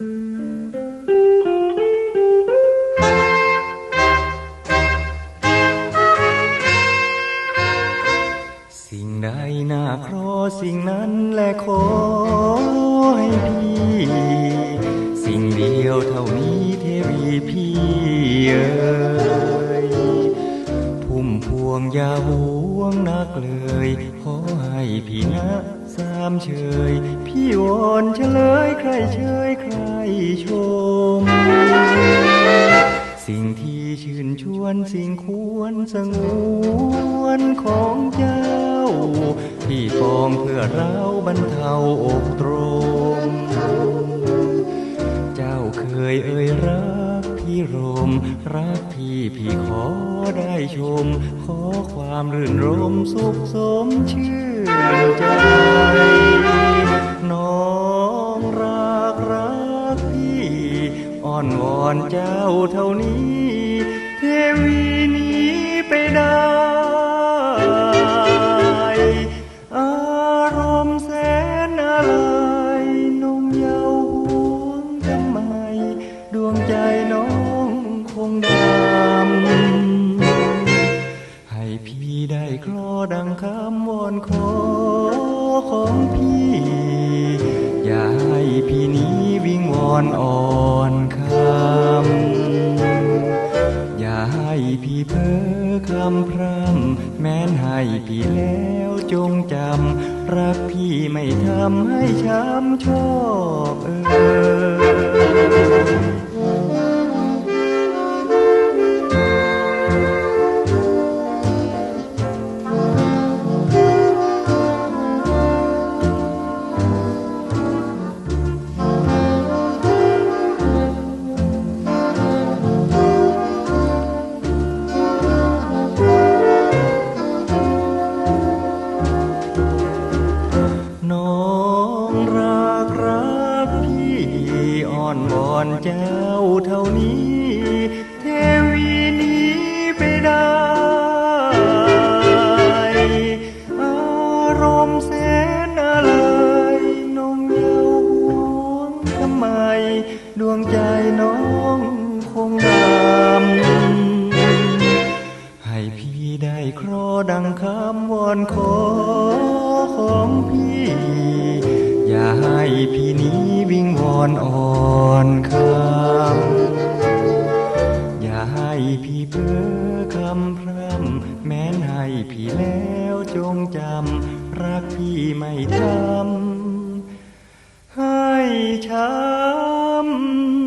สิ่งใดน่าครอสิ่งนั้นแหละขอให้พี่ สิ่งเดียวเท่านี้เทวีพี่ ยขอให้พี่นะสามเชย พี่วอนเฉลยใครเชยใครชม สิ่งที่ชื่นชวนสิ่งควรสงวนของเจ้า พี่ปองเพื่อเราบรรเทาอกตร รักพี่พี่ขอได้ชม ขอความรื่นรมสุขสมชื่นใจ น้องรักรักพี่อ่อนวอนเจ้าเท่านี้ เทวีนี้ไปได้ คำวอนขอของพี่ อย่าให้พี่นี้วิงวอนอ่อนคำ อย่าให้พี่เพ้อคำพร่ำแม้นให้พี่แล้วจงจำ รักพี่ไม่ทำให้ช้ำชอกเออ อนเจ้าเท่านี้ เทวีนี้ไปได้ อารมณ์แสนอะไรนงเยาว์ห่วงทำไม ดวงใจน้องคงดำให้พี่ได้ครอดังคำวอนขอของพี่ อย่าให้พี่นี้วิ่งวอนอ่อน งจำ รักพี่ไม่จำให้ช้ำ